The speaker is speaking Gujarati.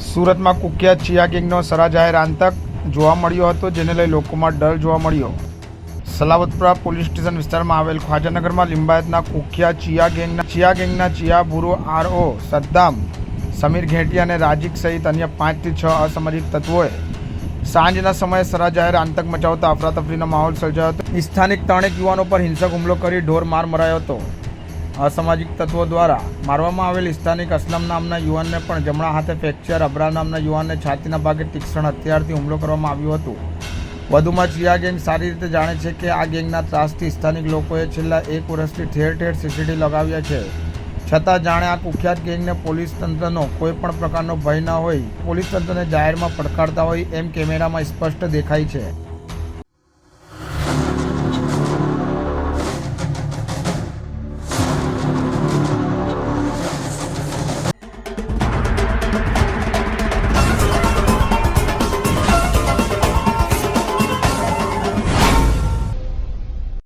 સુરતમાં કુખ્યાત ચિયા ગેંગનો સરાજાહેર આતંક જોવા મળ્યો હતો, જેને લઈ લોકોમાં ડર જોવા મળ્યો. સલાવતપુરા પોલીસ સ્ટેશન વિસ્તારમાં આવેલ ખ્વાજાનગરમાં લિંબાયતના કુખ્યાત ચિયા ગેંગના ચિયા ગેંગના ચિયા ભૂરો આરઓ સદ્દામ, સમીર ઘેટી અને રાજીક સહિત અન્ય પાંચથી છ અસામાજિક તત્વોએ સાંજના સમયે સરાજાહેર આંતક મચાવતા અફરાતફરીનો માહોલ સર્જાયો હતો. સ્થાનિક ત્રણેક યુવાનો પર હિંસક હુમલો કરી ઢોર માર મરાયો હતો. અસામાજિક તત્વો દ્વારા મારવામાં આવેલ સ્થાનિક અસલમ નામના યુવાનને પણ જમણા હાથે ફ્રેક્ચર, અબરા નામના યુવાનને છાતીના ભાગે તીક્ષ્ણ હથિયારથી હુમલો કરવામાં આવ્યો હતો. વધુમાં ચિયા ગેંગ સારી રીતે જાણે છે કે આ ગેંગના ત્રાસથી સ્થાનિક લોકોએ છેલ્લા એક વર્ષથી ઠેર ઠેર સીસીટી લગાવ્યા છે. છતાં જાણે આ કુખ્યાત ગેંગને પોલીસ તંત્રનો કોઈ પણ પ્રકારનો ભય ન હોય, પોલીસ તંત્રને જાહેરમાં પડકારતા હોય એમ કેમેરામાં સ્પષ્ટ દેખાય છે.